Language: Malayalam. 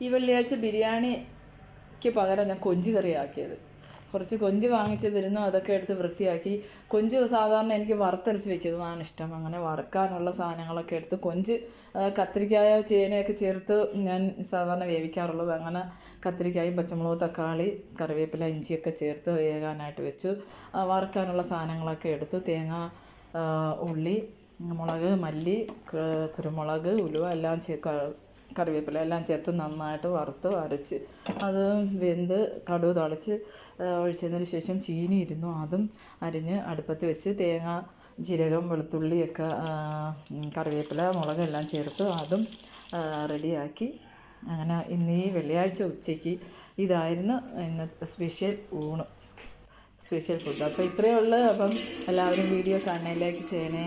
ഈ വെള്ളിയാഴ്ച ബിരിയാണിക്ക് പകരം ഞാൻ കൊഞ്ച് കറി ആക്കിയത് കുറച്ച് കൊഞ്ച് വാങ്ങിച്ച് തരുന്നു അതൊക്കെ എടുത്ത് വൃത്തിയാക്കി. കൊഞ്ച് സാധാരണ എനിക്ക് വറുത്തരച്ച് വെക്കുന്നതാണ് ഇഷ്ടം. അങ്ങനെ വറുക്കാനുള്ള സാധനങ്ങളൊക്കെ എടുത്ത് കൊഞ്ച് കത്തിരിക്കായ ചേനയൊക്കെ ചേർത്ത് ഞാൻ സാധാരണ വേവിക്കാറുള്ളത് അങ്ങനെ കത്തിരിക്കായും പച്ചമുളക് തക്കാളി കറിവേപ്പില ഇഞ്ചിയൊക്കെ ചേർത്ത് വേകാനായിട്ട് വെച്ചു. വറുക്കാനുള്ള സാധനങ്ങളൊക്കെ എടുത്തു. തേങ്ങ ഉള്ളി മുളക് മല്ലി കുരുമുളക് ഉലുവ എല്ലാം ചേ ക- കറിവേപ്പില എല്ലാം ചേർത്ത് നന്നായിട്ട് വറുത്ത് അരച്ച്. അത് വെന്ത് കടുക് തളിച്ച് ഒഴിച്ചതിന് ശേഷം ചീനി ഇരുന്നു. അതും അരിഞ്ഞ് അടുപ്പത്ത് വെച്ച് തേങ്ങ ജീരകം വെളുത്തുള്ളിയൊക്കെ കറിവേപ്പില മുളകെല്ലാം ചേർത്ത് അതും റെഡിയാക്കി. അങ്ങനെ ഇന്ന് ഈ വെള്ളിയാഴ്ച ഉച്ചയ്ക്ക് ഇതായിരുന്നു ഇന്നത്തെ സ്പെഷ്യൽ ഊണ് സ്പെഷ്യൽ ഫുഡ്. അപ്പോൾ ഇത്രയേ ഉള്ളൂ. അപ്പം എല്ലാവരും വീഡിയോ കാണണേ ചെയ്യണേ.